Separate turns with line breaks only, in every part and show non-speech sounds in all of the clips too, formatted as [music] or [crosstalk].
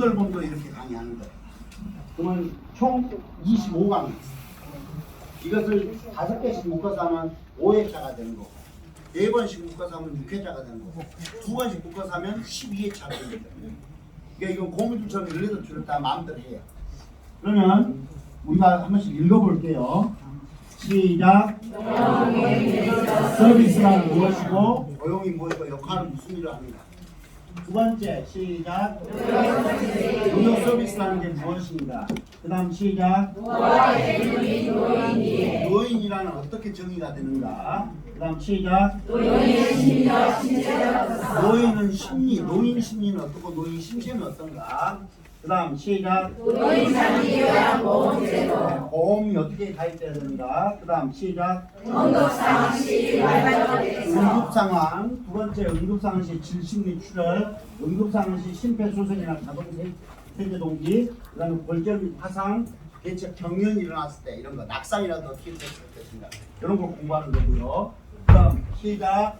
분들분도 이렇게 강의하는 거예요. 그러면 총 25강이 이것을 다섯 개씩 묶어서 하면 5회차가 되는 거고 네 번씩 묶어서 하면 6회차가 되는 거고 두 번씩 묶어서 하면 12회차가 됩니다. 그러니까 이건 고무줄처럼 열여덟 줄을 다 마음대로 해요. 그러면 우리가 한 번씩 읽어볼게요. 시작. 서비스란 무엇이고 고용이 무엇이고 역할은 무슨 일을 합니다. 두 번째 시작. 무료 서비스라는 게 무엇인가? 그 다음 시작. 노인이라는 어떻게 정의가 되는가? 그 다음 시작. 노인은 심리, 노인 심리는 어떻고 노인 심신은 어떤가? 그 다음 시작. 보험이 어떻게 가입돼야 되는가? 그 다음 시작. 응급상황 두 번째 응급상황 시 질식리 출혈 응급상황 시 심폐소생이나 자동세제 동기 그 다음에 골절 및 화상 대체 경련이 일어났을 때 이런 거 낙상이라도 됐을 것인가 이런 걸 공부하는 거고요 그 다음 시작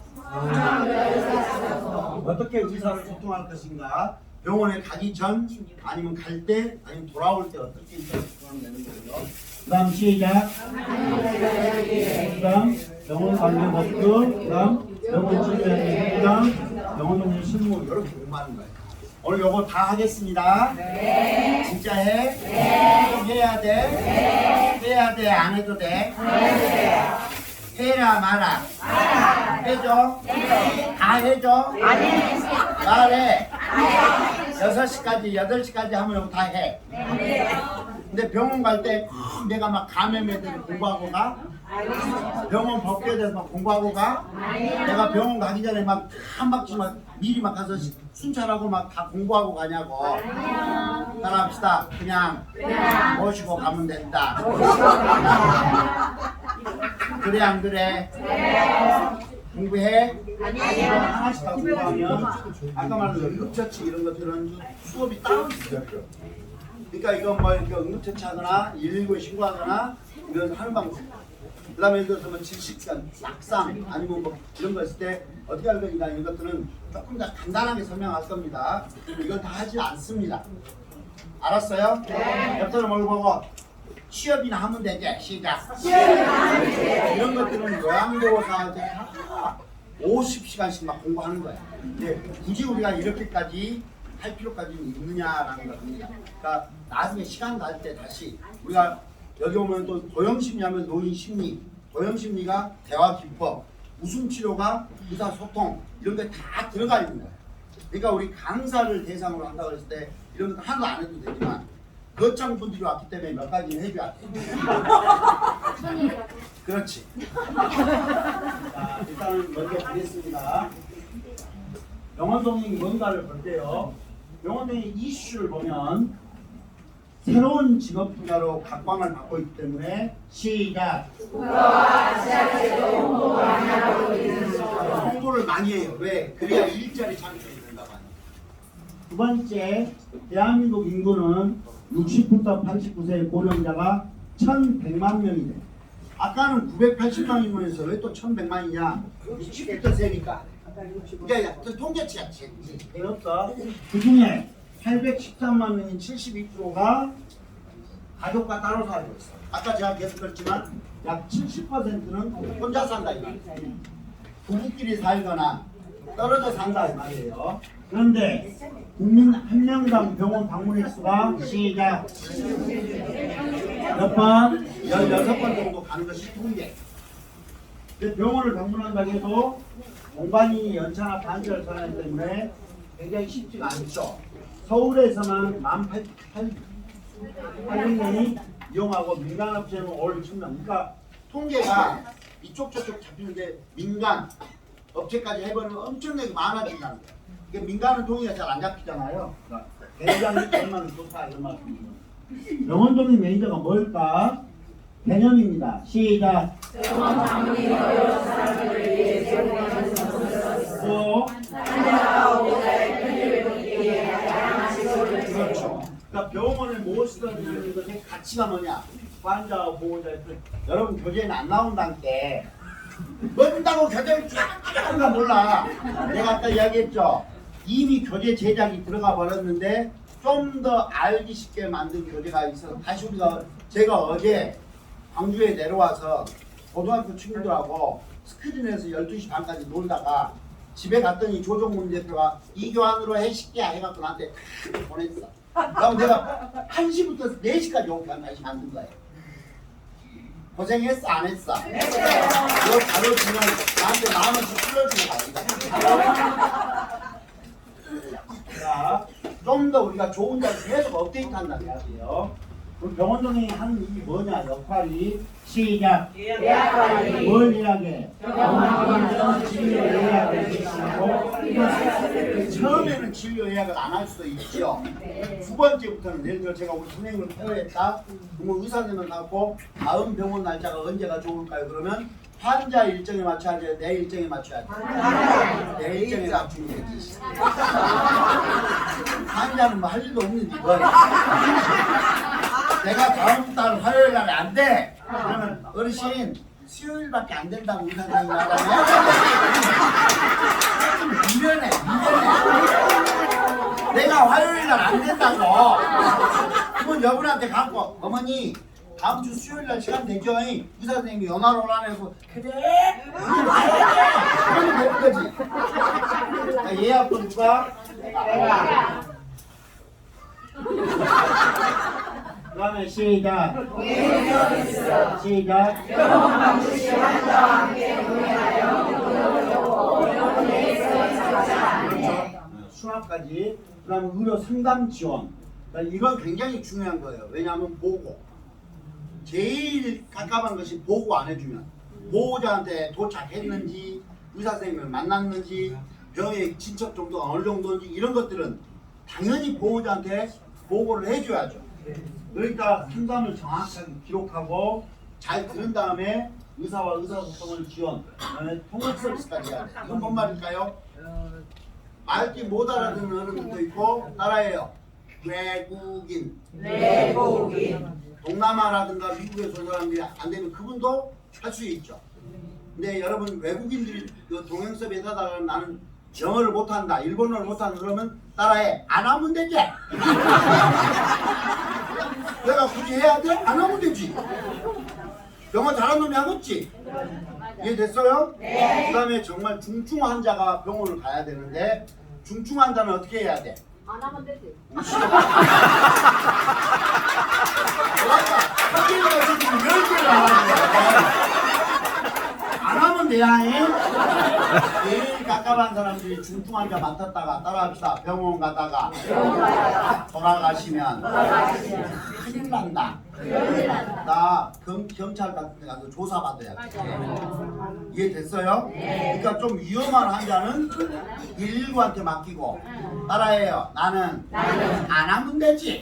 어떻게 의사를 소통할 것인가 병원에 가기 전 아니면 갈 때 아니면 돌아올 때 어떻게 소통하면 되는 거고요 그 다음 시작 그 다음 병원 관련 법규, 그 다음 병원 치료의 그다음 병원 동료 실무 이렇게 공부하는 거예요. 오늘 요거 다 하겠습니다. 네. 진짜 해? 네. 꼭 해야 돼? 네. 해야 돼? 안 해도 돼? 해라 마라. 해줘? 다 해줘? 말해. 6시까지, 8시까지 하면 이거 다 해. 근데 병원 갈 때 내가 막 감염애들 공부하고 가? 병원 법규에 대해서 막 공부하고 가? 내가 병원 가기 전에 막 한 바퀴 막 미리 막 가서 시- 순찰하고 막 다 공부하고 가냐고. 따라합시다. 그냥 모시고 가면 된다. 그래 안 그래? 공부해? 이거 하나씩 다 공부하면 아까 말한 응급처치 이런 것들은 수업이 따로 있어요. 그러니까 이건 뭐 이렇게 응급처치하거나 119에 신고하거나 이런 하는 방법. 그다음에 예를 들어서 뭐 질식간, 낙상 아니면 뭐 이런 거 있을 때 어떻게 할 것인가 이런 것들은 조금 더 간단하게 설명할 겁니다. 이건 다 하지 않습니다. 알았어요? 네. 옆 사람 뭘 보고 취업이나 하면 되지 시작. 이런 것들은 요양보호사한테 다 50시간씩 막 공부하는 거야. 근데 굳이 우리가 이렇게까지 할 필요까지 있느냐라는 겁니다. 그러니까 나중에 시간 날 때 다시 우리가 여기 오면 또 도형심리 하면 노인 심리, 도형심리가 대화 기법, 웃음 치료가 의사 소통 이런 게 다 들어가 있는 거야. 그러니까 우리 강사를 대상으로 한다 그랬을 때 이런 거 하나도 안 해도 되지만 거창 분들이 왔기 때문에 몇 가지는 해줘야 돼. 그렇지. 자, 일단은 먼저 가겠습니다. 영어동이 뭔가를 볼게요. 영어동이 이슈를 보면 새로운 직업 분야로 각광을 받고 있기 때문에 시작. 홍보를 많이 해요. 왜? 그래야 일자리 창출이 된다고 하니까. 두 번째, 대한민국 인구는 60부터 89세 고령자가 1,100만 명이 돼. 아까는 980만 인구에서 왜 또 1,100만이냐? 60부터 세니까. 그러니까 그 통계치가 재없어. 그 중에 813만 명인 72%가 가족과 따로 살고 있어. 아까 제가 계속 그랬지만 약 70%는 혼자 산다 이 말이에요. 부부끼리 살거나 떨어져 산다 이 말이에요. 그런데 국민 한 명당 병원 방문 횟수가 시작 몇 번? 16번 정도 가는 것이 통계. 근데 병원을 방문한다고 해도 공간이 연차나 반절 선하기 때문에 굉장히 쉽지가 않죠. 서울에서만 1800명이 이용하고 민간업체는 올 1000명. 그러니까 통계가 이쪽 저쪽 잡히는데 민간 업체까지 해버리면 엄청나게 많아진다는 거예요. 이게 민간은 통계가 잘 안 잡히잖아요. 그러니까 굉장히 얼마나 좋다 이런 말씀입니다. 영원동인 매니저가 뭘까? 개념입니다. 시작. 또 그렇죠. 그러니까 병원을 모시는 것의 가치가 뭐냐? 환자 보호자 여러분 교재에는 안 나온다는 게 뭔다고 교재를 쫙쫙가 몰라. 내가 아까 이야기했죠. 이미 교재 제작이 들어가 버렸는데 좀 더 알기 쉽게 만든 교재가 있어서 다시 우리가 제가 어제 광주에 내려와서 고등학교 친구들하고 스크린에서 12시 반까지 놀다가 집에 갔더니 조정문 대표가 이교환으로 해식기야 해갖고 나한테 다 보냈어. 그럼 내가 1시부터 4시까지 오기까지 다시 만든 거예요. 고생했어 안 했어? 이거 자료 주면 나한테 만 원씩 풀어주고 자, 좀더 우리가 좋은 자리 계속 업데이트 한다는 이야기예요. 우리 병원장이 하는 일이 뭐냐 역할이 시작
예약관리,
뭘
실시하고
처음에는 진료 예약을 안 할 수도 있죠. 두 번째부터는 예를 들어 제가 우리 선생님을 필요했다. 그러면 의사님을 갖고 다음 병원 날짜가 언제가 좋을까요? 그러면 환자 일정에 맞춰야 돼. 내 일정에 맞춰야 돼. 내 일정에 맞추면 되지. 뭐할 일도 없는 이거. [laughs] 내가 다음 달 화요일 날에 안 돼. 그러면 어르신 수요일밖에 안 된다고 의사 선생님 말하면 미련해, 미련해. 내가 화요일 날 안 된다고. 그러면 여분한테 갖고 어머니 다음 주 수요일 날 시간 되죠? 의사 선생님이 연말 오라면서 그래? 그러면 되는 거지. 자, 예약 도 누가? 내가. 그다음에 시작. 시작. 수학까지. 그다음 의료 상담 지원. 그러니까 이건 굉장히 중요한 거예요. 왜냐하면 보고. 제일 깝깝한 것이 보고 안 해주면 보호자한테 도착했는지 의사 선생님을 만났는지 병의 친척 정도가 어느 정도인지 이런 것들은 당연히 보호자한테 보고를 해줘야죠. 그러니까 상담을 정확하게 기록하고 잘 들은 다음에 의사와 의사소통을 지원, 그다음에 통역 서비스까지 해야 돼. 이건 뭔 말일까요? 말귀 못 알아듣는 어른들도 있고 따라해요. 외국인,
내복인
동남아라든가 미국에서 온 사람들이 안 되면 그분도 할 수 있죠. 근데 여러분 외국인들이 그 동행 서비스 하다가 나는 영어를 못한다, 일본어를 못한다 그러면 따라해. 안 하면 되지. [laughs] 내가 굳이 해야 돼? 안 하면 되지. 영어 잘하는 놈이 하겠지. 이해됐어요? 네. 그 다음에 정말 중증 환자가 병원을 가야 되는데 중증 환자는 어떻게 해야 돼?
안 하면 되지. [laughs]
안 하면 돼야 해. 제 [laughs] 일 깝깝한 사람들이 중증 환자 맡았다가 따라합시다. 병원 가다가 돌아가시면 큰일 난다. 나 검, 경찰 같은 데 가서 조사받아야 돼. 이해됐어요? 그러니까 좀 위험한 환자는 119한테 맡기고 따라해요. 나는 안 하면 되지.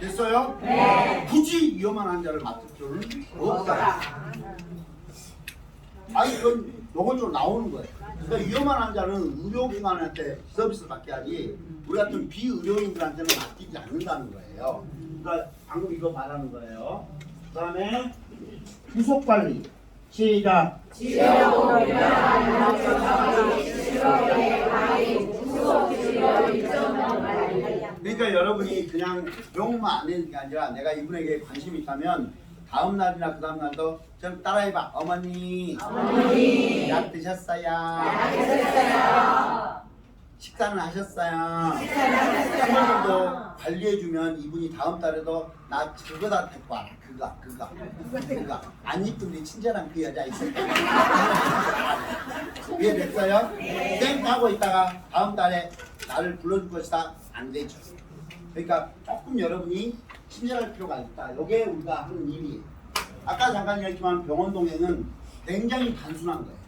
됐어요? 굳이 위험한 환자를 맡을 필요는 없다. 아니 이건 노골적으로 나오는 거예요. 그러니까 위험한 환자는 의료기관한테 서비스를 받게 하지 우리 같은 비의료인들한테는 맡기지 않는다는 거예요. 그러니까 방금 이거 말하는 거예요. 그 다음에 후속 관리 시작. 그러니까 여러분이 그냥 병만 안 되는 게 아니라 내가 이분에게 관심이 있다면 다음 날이나 그 다음 날도 좀 따라해봐. 어머니. 어머니. 약 드셨어요? 약 드셨어요. 식사는 하셨어요? 식사도 관리해주면 이분이 다음 달에도 나 그거다 데리고 와라. 그거, 그거, 그거. 안 이쁜데 친절한 그 여자 있을 거야. [laughs] 이해됐어요? 땡 하고 있다가 다음 달에 나를 불러줄 것이다. 안 되죠. 그러니까 조금 여러분이 친절할 필요가 있다. 이게 우리가 하는 일이에요. 아까 잠깐 얘기했지만 병원 동행은 굉장히 단순한 거예요.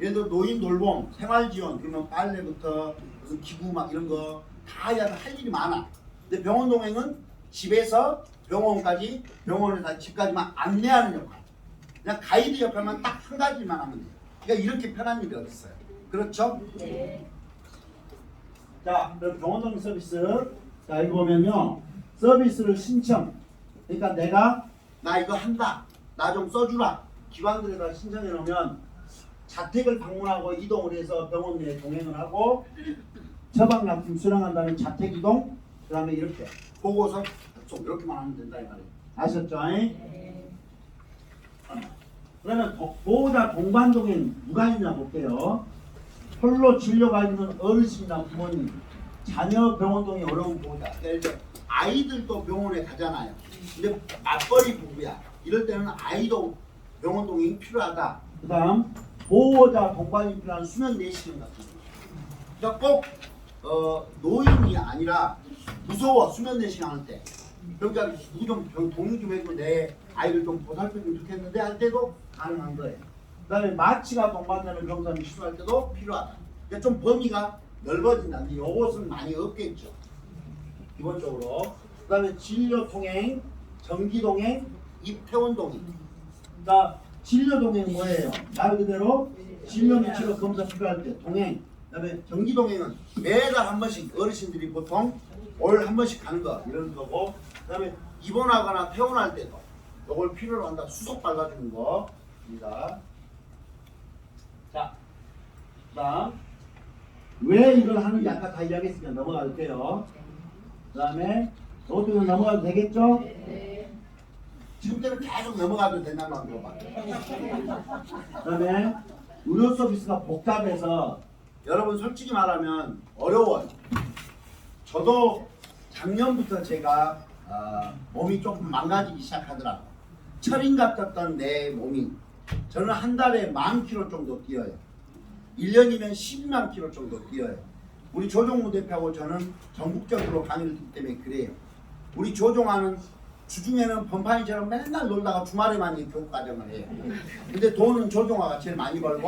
예를 들어 노인 돌봄, 생활 지원, 그러면 빨래부터 무슨 기구 막 이런 거 다 해야 할 일이 많아. 근데 병원 동행은 집에서 병원까지, 병원에서 집까지만 안내하는 역할. 그냥 가이드 역할만 딱 한 가지만 하면 돼요. 그러니까 이렇게 편한 일이 어딨어요. 그렇죠? 자, 그럼 병원 동행 서비스. 자, 이거 보면요. 서비스를 신청. 그러니까 내가 나 이거 한다. 나 좀 써주라. 기관들에다 신청해 놓으면 자택을 방문하고 이동을 해서 병원 내에 동행을 하고 처방약품 수령한 다음에 자택 이동 그 다음에 이렇게 보고서 접속 이렇게만 하면 된다 이 말이에요 아셨죠? 그러면 도- 보호자 동반동행 누가 있나 볼게요 홀로 진료가 있는 어르신이나 부모님 자녀 병원 동이 어려운 보호자 예를 들어 아이들도 병원에 가잖아요. 근데 맞벌이 부부야. 이럴 때는 아이도 병원 동행이 필요하다. 그 다음 보호자 동반이 필요한 수면 내시경 같은 거. 그러니까 꼭 어, 노인이 아니라 무서워 수면 내시경 할 때. 그러니까 누구 좀 병- 동의 좀 해주고 내 아이를 좀 보살펴주면 좋겠는데 할 때도 가능한 거예요. 그 다음에 마취가 동반되는 병상을 시도할 때도 필요하다. 그러니까 좀 범위가 넓어진다는데 요것은 많이 없겠죠. 기본적으로. 그 다음에 진료 통행, 정기 동행, 입퇴원 동행. 그러니까 진료 동행 뭐예요? 말 그대로 진료 미치로 검사 필요할 때 동행. 그다음에 정기 동행은 매달 한 번씩 어르신들이 보통 올한 번씩 가는 거. 이런 거고. 그다음에 입원하거나 퇴원할 때도 요걸 필요로 한다. 수속 발라주는 거입니다. 자, 그다음 왜 이걸 하는지 아까 다 이야기했으니까 넘어갈게요. 그 다음에 이것도 넘어가도 되겠죠? 지금대로 계속 넘어가도 된다는 거 물어봐. 그 다음에 의료 서비스가 복잡해서 여러분 솔직히 말하면 어려워요. 저도 작년부터 제가 아, 몸이 조금 망가지기 시작하더라고. 철인 같았던 내 몸이 저는 한 달에 만 킬로 정도 뛰어요. 1년이면 12만 킬로 정도 뛰어요. 우리 조종무 대표하고 저는 전국적으로 강의를 듣기 때문에 그래요. 우리 조종하는 주중에는 범판이처럼 맨날 놀다가 주말에만 이 교육 과정을 해요. 근데 돈은 조종아가 제일 많이 벌고